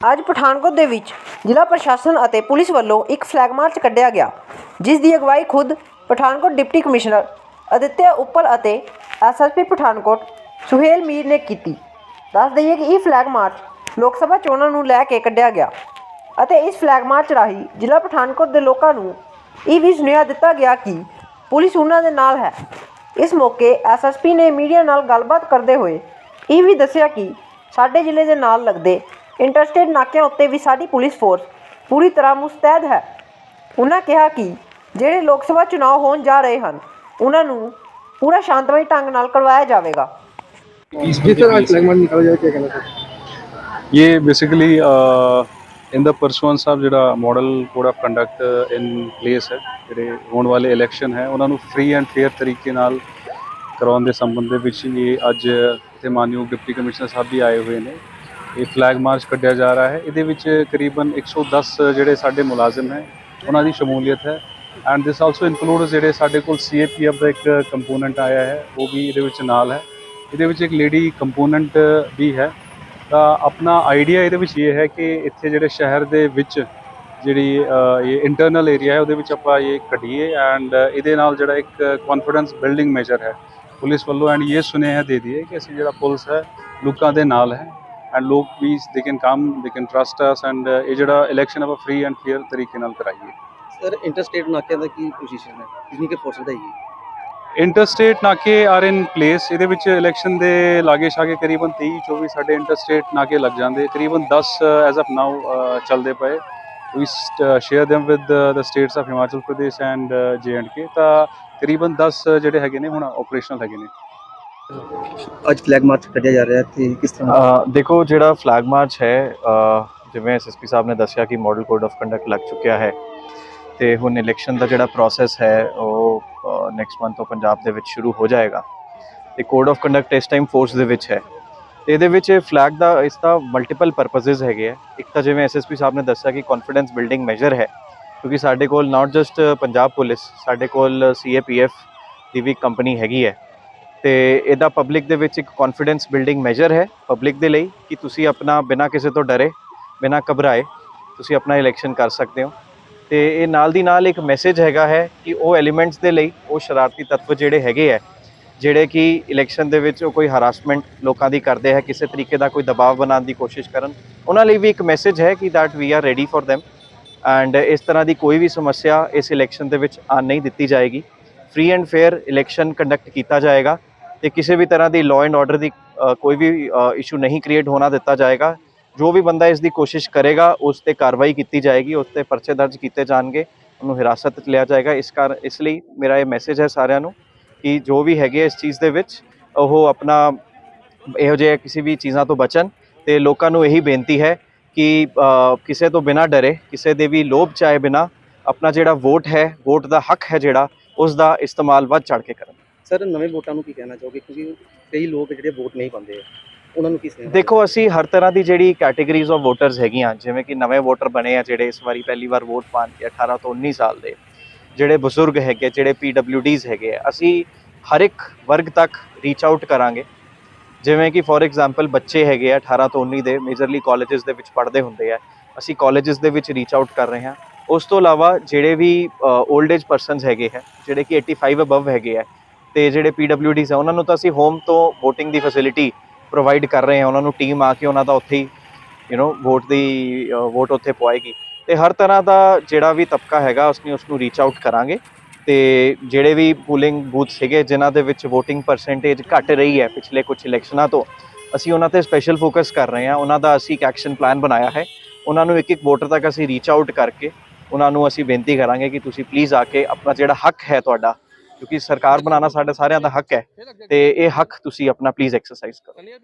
ਅੱਜ ਪਠਾਨਕੋਟ ਦੇ ਵਿੱਚ ਜ਼ਿਲ੍ਹਾ ਪ੍ਰਸ਼ਾਸਨ ਅਤੇ ਪੁਲਿਸ ਵੱਲੋਂ ਇੱਕ ਫਲੈਗ ਮਾਰਚ ਕੱਢਿਆ ਗਿਆ, ਜਿਸ ਦੀ ਅਗਵਾਈ ਖੁਦ ਪਠਾਨਕੋਟ ਡਿਪਟੀ ਕਮਿਸ਼ਨਰ ਅਦਿੱਤਿਆ ਉੱਪਲ ਅਤੇ ਐਸਐਸਪੀ ਪਠਾਨਕੋਟ ਸੁਹੇਲ ਮੀਰ ਨੇ ਕੀਤੀ। ਦੱਸ ਦਈਏ ਕਿ ਇਹ ਫਲੈਗ ਮਾਰਚ ਲੋਕ ਸਭਾ ਚੋਣਾਂ ਨੂੰ ਲੈ ਕੇ ਕੱਢਿਆ ਗਿਆ ਅਤੇ ਇਸ ਫਲੈਗ ਮਾਰਚ ਰਾਹੀਂ ਜ਼ਿਲ੍ਹਾ ਪਠਾਨਕੋਟ ਦੇ ਲੋਕਾਂ ਨੂੰ ਇਹ ਵੀ ਸੁਨੇਹਾ ਦਿੱਤਾ ਗਿਆ ਕਿ ਪੁਲਿਸ ਉਹਨਾਂ ਦੇ ਨਾਲ ਹੈ। ਇਸ ਮੌਕੇ ਐਸਐਸਪੀ ਨੇ ਮੀਡੀਆ ਨਾਲ ਗੱਲਬਾਤ ਕਰਦੇ ਹੋਏ ਇਹ ਵੀ ਦੱਸਿਆ ਕਿ ਸਾਡੇ ਜ਼ਿਲ੍ਹੇ ਦੇ ਨਾਲ ਲੱਗਦੇ ਇੰਟਰਸਟੇਟ ਨਾਕਿਆਂ ਉੱਤੇ ਵੀ ਸਾਡੀ ਪੁਲਿਸ ਫੋਰਸ ਪੂਰੀ ਤਰ੍ਹਾਂ ਮੁਸਤੈਦ ਹੈ ਉਹਨਾਂ ਕਿਹਾ ਕਿ ਜਿਹੜੇ ਲੋਕ ਸਭਾ ਚੁਣਾਵ ਹੋਣ ਜਾ ਰਹੇ ਹਨ ਉਹਨਾਂ ਨੂੰ ਪੂਰਾ ਸ਼ਾਂਤਮਈ ਢੰਗ ਨਾਲ ਕਰਵਾਇਆ ਜਾਵੇਗਾ जिस तरह आज फ्लैग मार्च निकाला जाए क्या कहना चाहते ये basically in the pursuance of ਜਿਹੜਾ model code of conduct in place ਹੈ ਜਿਹੜੇ ਹੋਣ ਵਾਲੇ ਇਲੈਕਸ਼ਨ ਹੈ ਉਹਨਾਂ ਨੂੰ ਫ੍ਰੀ ਐਂਡ ਫੇਅਰ ਤਰੀਕੇ ਨਾਲ ਕਰਾਉਣ ਦੇ ਸੰਬੰਧ ਦੇ ਵਿੱਚ ਇਹ ਅੱਜ ਇੱਥੇ ਮਾਨਯੋਗ ਡਿਪਟੀ ਕਮਿਸ਼ਨਰ ਸਾਹਿਬ ਵੀ ਆਏ ਹੋਏ ਨੇ ਇਹ ਫਲੈਗ ਮਾਰਚ ਕੱਢਿਆ ਜਾ ਰਿਹਾ ਹੈ। ਇਹਦੇ ਵਿੱਚ ਕਰੀਬਨ 110 ਜਿਹੜੇ ਸਾਡੇ ਮੁਲਾਜ਼ਮ ਹੈ, ਉਹਨਾਂ ਦੀ ਸ਼ਮੂਲੀਅਤ ਹੈ। ਐਂਡ ਦਿਸ ਆਲਸੋ ਇਨਕਲੂਡਸ ਜਿਹੜੇ ਸਾਡੇ ਕੋਲ ਸੀਏਪੀਐਫ ਦਾ ਇੱਕ ਕੰਪੋਨੈਂਟ ਆਇਆ ਹੈ, ਉਹ ਵੀ ਇਹਦੇ ਵਿੱਚ ਨਾਲ ਹੈ। ਇਹਦੇ ਵਿੱਚ ਇੱਕ ਲੇਡੀ ਕੰਪੋਨੈਂਟ ਵੀ ਹੈ। ਤਾਂ ਆਪਣਾ ਆਈਡੀਆ ਇਹਦੇ ਵਿੱਚ ਇਹ ਹੈ ਕਿ ਇੱਥੇ ਜਿਹੜੇ ਸ਼ਹਿਰ ਦੇ ਵਿੱਚ ਜਿਹੜੀ ਇਹ ਇੰਟਰਨਲ ਏਰੀਆ ਹੈ, ਉਹਦੇ ਵਿੱਚ ਆਪਾਂ ਇਹ ਕੱਢੀਏ ਐਂਡ ਇਹਦੇ ਨਾਲ ਜਿਹੜਾ ਇੱਕ ਕੌਨਫੀਡੈਂਸ ਬਿਲਡਿੰਗ ਮੈਜਰ ਹੈ। ਪੁਲਿਸ ਵੱਲੋਂ ਐਂਡ ਇਹ ਸੁਨੇਹਾ ਦੇ ਦਈਏ ਕਿ ਅਸੀਂ ਜਿਹੜਾ ਪੁਲਿਸ ਹੈ, ਲੋਕਾਂ ਦੇ ਨਾਲ ਹੈ। ਐਂਡ ਲੋਕ ਵੀ they can come they can trust us and ਇਹ ਜਿਹੜਾ ਇਲੈਕਸ਼ਨ ਆਪਾਂ ਫ੍ਰੀ ਐਂਡ ਫੇਅਰ ਤਰੀਕੇ ਨਾਲ ਕਰਾਈਏ ਸਰ ਇੰਟਰਸਟੇਟ ਨਾਕਿਆਂ ਦਾ ਕੀ ਪੋਜੀਸ਼ਨ ਹੈ ਕਿੰਨੀ ਕਿ ਫੋਰਸ ਵਧਾਈਏ ਇੰਟਰਸਟੇਟ ਨਾਕੇ ਆਰ ਇਨ ਪਲੇਸ ਇਹਦੇ ਵਿੱਚ ਇਲੈਕਸ਼ਨ ਦੇ ਲਾਗੇ ਛਾਗੇ ਕਰੀਬਨ 23 24 ਸਾਡੇ ਇੰਟਰਸਟੇਟ ਨਾਕੇ ਲੱਗ ਜਾਂਦੇ ਕਰੀਬਨ 10 ਐਜ਼ ਆਫ ਨਾਓ ਚੱਲਦੇ ਪਏ we share them with the states of Himachal Pradesh and J and K ਤਾਂ ਕਰੀਬਨ 10 ਜਿਹੜੇ ਹੈਗੇ ਨੇ ਹੁਣ ਆਪਰੇਸ਼ਨਲ ਹੈਗੇ ਨੇ ਅੱਜ ਫਲੈਗ ਮਾਰਚ ਕੱਢਿਆ ਜਾ ਰਿਹਾ ਤੇ ਕਿਸ ਤਰ੍ਹਾਂ? ਦੇਖੋ ਜਿਹੜਾ ਫਲੈਗ ਮਾਰਚ ਹੈ ਅ, ਜਿਵੇਂ ਐਸਐਸਪੀ ਸਾਹਿਬ ਨੇ ਦੱਸਿਆ ਕਿ ਮਾਡਲ ਕੋਡ ਆਫ ਕੰਡਕਟ ਲੱਗ ਚੁੱਕਿਆ ਹੈ ਤੇ ਹੁਣ ਇਲੈਕਸ਼ਨ ਦਾ ਜਿਹੜਾ ਪ੍ਰੋਸੈਸ ਹੈ ਉਹ ਨੈਕਸਟ ਮੰਥ ਤੋਂ ਪੰਜਾਬ ਦੇ ਵਿੱਚ ਸ਼ੁਰੂ ਹੋ ਜਾਏਗਾ। ਤੇ ਕੋਡ ਆਫ ਕੰਡਕਟ ਇਸ ਟਾਈਮ ਫੋਰਸ ਦੇ ਵਿੱਚ ਹੈ। ਤੇ ਇਹਦੇ ਵਿੱਚ ਫਲੈਗ ਦਾ ਇਸ ਦਾ ਮਲਟੀਪਲ ਪਰਪਸਸ ਹੈਗੇ ਆ। ਇੱਕ ਤਾਂ ਜਿਵੇਂ ਐਸਐਸਪੀ ਸਾਹਿਬ ਨੇ ਦੱਸਿਆ ਕਿ ਕੌਨਫੀਡੈਂਸ ਬਿਲਡਿੰਗ ਮੈਜਰ ਹੈ ਕਿਉਂਕਿ ਸਾਡੇ ਕੋਲ ਨਾਟ ਜਸਟ ਪੰਜਾਬ ਪੁਲਿਸ ਸਾਡੇ ਕੋਲ ਸੀਏਪੀਐਫ ਦੀ ਵੀ ਕੰਪਨੀ ਹੈਗੀ ਹੈ। ਤੇ ਇਹਦਾ ਪਬਲਿਕ ਦੇ ਵਿੱਚ ਇੱਕ ਕੌਨਫੀਡੈਂਸ ਬਿਲਡਿੰਗ ਮੈਜਰ ਹੈ ਪਬਲਿਕ ਦੇ ਲਈ ਕਿ ਤੁਸੀਂ ਆਪਣਾ ਬਿਨਾਂ ਕਿਸੇ ਤੋਂ ਡਰੇ, ਬਿਨਾਂ ਘਬਰਾਏ ਤੁਸੀਂ ਆਪਣਾ ਇਲੈਕਸ਼ਨ ਕਰ ਸਕਦੇ ਹੋ। ਤੇ ਇਹ ਨਾਲ ਦੀ ਨਾਲ ਇੱਕ ਮੈਸੇਜ ਹੈਗਾ ਹੈ ਕਿ ਉਹ ਐਲੀਮੈਂਟਸ ਦੇ ਲਈ, ਉਹ ਸ਼ਰਾਰਤੀ ਤੱਤਵ ਜਿਹੜੇ ਹੈਗੇ ਆ ਜਿਹੜੇ ਕਿ ਇਲੈਕਸ਼ਨ ਦੇ ਵਿੱਚ ਉਹ ਕੋਈ ਹਰਾਸਮੈਂਟ ਲੋਕਾਂ ਦੀ ਕਰਦੇ ਹੈ, ਕਿਸੇ ਤਰੀਕੇ ਦਾ ਕੋਈ ਦਬਾਅ ਬਣਾਉਣ ਦੀ ਕੋਸ਼ਿਸ਼ ਕਰਨ, ਉਹਨਾਂ ਲਈ ਵੀ ਇੱਕ ਮੈਸੇਜ ਹੈ ਕਿ that we are ready for them and ਇਸ ਤਰ੍ਹਾਂ ਦੀ ਕੋਈ ਵੀ ਸਮੱਸਿਆ ਇਸ ਇਲੈਕਸ਼ਨ ਦੇ ਵਿੱਚ ਆਉਣ ਨਹੀਂ ਦਿੱਤੀ ਜਾਏਗੀ। Free and fair election conduct ਕੀਤਾ ਜਾਏਗਾ। ਤੇ ਕਿਸੇ ਵੀ ਤਰ੍ਹਾਂ ਦੀ ਲਾਅ ਐਂਡ ਆਰਡਰ ਦੀ ਕੋਈ ਵੀ ਇਸ਼ੂ ਨਹੀਂ ਕ੍ਰੀਏਟ ਹੋਣਾ ਦਿੱਤਾ ਜਾਏਗਾ। ਜੋ ਵੀ ਬੰਦਾ ਇਸ ਦੀ ਕੋਸ਼ਿਸ਼ ਕਰੇਗਾ, ਉਸ ਤੇ ਕਾਰਵਾਈ ਕੀਤੀ ਜਾਏਗੀ, ਉਸ ਤੇ ਪਰਚੇ ਦਰਜ ਕੀਤੇ ਜਾਣਗੇ, ਉਹਨੂੰ ਹਿਰਾਸਤ ਵਿੱਚ ਲਿਆ ਜਾਏਗਾ। ਇਸ ਕਰ ਇਸ ਲਈ ਮੇਰਾ ਇਹ ਮੈਸੇਜ ਹੈ ਸਾਰਿਆਂ ਨੂੰ ਕਿ ਜੋ ਵੀ ਹੈਗੇ ਇਸ ਚੀਜ਼ ਦੇ ਵਿੱਚ, ਉਹ ਆਪਣਾ ਇਹੋ ਜਿਹੇ ਕਿਸੇ ਵੀ ਚੀਜ਼ਾਂ ਤੋਂ ਬਚਣ ਤੇ ਲੋਕਾਂ ਨੂੰ ਇਹੀ ਬੇਨਤੀ ਹੈ ਕਿ ਕਿਸੇ ਤੋਂ ਬਿਨਾਂ ਡਰੇ, ਕਿਸੇ ਦੇ ਵੀ ਲੋਭ ਚਾਹੇ ਬਿਨਾਂ, ਆਪਣਾ ਜਿਹੜਾ ਵੋਟ ਹੈ ਵੋਟ ਦਾ ਹੱਕ ਹੈ ਜਿਹੜਾ, ਉਸ ਦਾ ਇਸਤੇਮਾਲ ਵੱਧ ਚੜ ਕੇ ਕਰਨ। ਸਰ, ਨਵੇਂ ਵੋਟਾਂ ਨੂੰ ਕੀ ਕਹਿਣਾ ਚਾਹੋਗੇ? ਕਿਉਂਕਿ ਕਈ ਲੋਕ ਜਿਹੜੇ ਵੋਟ ਨਹੀਂ ਪਾਉਂਦੇ ਆ ਉਹਨਾਂ ਨੂੰ ਕੀ ਸੁਨੇਹਾ ਦੇਖੋ, ਅਸੀਂ ਹਰ ਤਰ੍ਹਾਂ ਦੀ ਜਿਹੜੀ ਕੈਟਾਗਰੀਜ਼ ਆਫ ਵੋਟਰਸ ਹੈਗੀਆਂ, ਜਿਵੇਂ ਕਿ ਨਵੇਂ ਵੋਟਰ ਬਣੇ ਆ, ਜਿਹੜੇ ਇਸ ਵਾਰੀ ਪਹਿਲੀ ਵਾਰ ਵੋਟ ਪਾਣ 18 ਤੋਂ 19 ਸਾਲ ਦੇ। ਜਿਹੜੇ ਬਜ਼ੁਰਗ ਹੈਗੇ, ਜਿਹੜੇ ਪੀਡਬਲਯੂਡੀਜ਼ ਹੈਗੇ ਆ, ਅਸੀਂ ਹਰ ਇੱਕ ਵਰਗ ਤੱਕ ਰੀਚ ਆਊਟ ਕਰਾਂਗੇ। ਜਿਵੇਂ ਕਿ ਫੋਰ ਐਗਜ਼ਾਮਪਲ ਬੱਚੇ ਹੈਗੇ ਆ 18 ਤੋਂ 19 ਦੇ ਮੇਜਰਲੀ ਕਾਲਜਸ ਦੇ ਵਿੱਚ ਪੜ੍ਹਦੇ ਹੁੰਦੇ ਆ। ਅਸੀਂ ਕਾਲਜਸ ਦੇ ਵਿੱਚ ਰੀਚ ਆਊਟ ਕਰ ਰਹੇ ਹਾਂ। ਉਸ ਤੋਂ ਇਲਾਵਾ ਜਿਹੜੇ ਵੀ 올ਡ ਏਜ ਪਰਸਨਸ ਹੈਗੇ ਹੈ ਜਿਹੜੇ ਕਿ 85 ਅਬਵ ਹੈਗੇ ਆ ਤੇ ਜਿਹੜੇ ਪੀਡਬਲਯੂਡੀਜ਼ ਆ, ਉਹਨਾਂ ਨੂੰ ਤਾਂ ਅਸੀਂ ਹੋਮ ਤੋਂ VOTING ਦੀ ਫੈਸਿਲਿਟੀ ਪ੍ਰੋਵਾਈਡ ਕਰ ਰਹੇ ਹਾਂ। ਉਹਨਾਂ ਨੂੰ ਟੀਮ ਆ ਕੇ ਉਹਨਾਂ ਦਾ ਉੱਥੇ ਹੀ ਯੂ نو ਵੋਟ ਦੀ ਵੋਟ ਉੱਥੇ ਪਵਾਏਗੀ। ਤੇ ਹਰ ਤਰ੍ਹਾਂ ਦਾ ਜਿਹੜਾ ਵੀ ਤਬਕਾ ਹੈਗਾ ਉਸਨੇ ਉਸ ਨੂੰ ਰੀਚ ਆਊਟ ਕਰਾਂਗੇ। ਤੇ ਜਿਹੜੇ ਵੀ ਪੂਲਿੰਗ ਬੂਥ ਸੀਗੇ, ਜਿਨ੍ਹਾਂ ਦੇ ਵਿੱਚ VOTING ਪਰਸੈਂਟੇਜ ਘਟ ਰਹੀ ਹੈ ਪਿਛਲੇ ਕੁਝ ਇਲੈਕਸ਼ਨਾਂ ਤੋਂ, ਅਸੀਂ ਉਹਨਾਂ ਤੇ ਸਪੈਸ਼ਲ ਫੋਕਸ ਕਰ ਰਹੇ ਹਾਂ। ਉਹਨਾਂ ਦਾ ਅਸੀਂ ਇੱਕ ਐਕਸ਼ਨ ਪਲਾਨ ਬਣਾਇਆ ਹੈ। ਉਹਨਾਂ ਨੂੰ ਇੱਕ ਇੱਕ ਵੋਟਰ ਤੱਕ ਅਸੀਂ ਰੀਚ ਆਊਟ ਕਰਕੇ, ਉਹਨਾਂ ਨੂੰ ਅਸੀਂ ਬੇਨਤੀ ਕਰਾਂਗੇ ਕਿ ਤੁਸੀਂ ਪਲੀਜ਼ ਆ ਕੇ ਆਪਣਾ ਜਿਹੜਾ ਹੱਕ ਹੈ ਤੁਹਾਡਾ ਕਿਉਂਕਿ ਸਰਕਾਰ ਬਣਾਉਣਾ ਸਾਡੇ ਸਾਰਿਆਂ ਦਾ ਹੱਕ ਹੈ ਤੇ ਇਹ ਹੱਕ ਤੁਸੀਂ ਆਪਣਾ ਪਲੀਜ਼ ਐਕਸਰਸਾਈਜ਼ ਕਰੋ।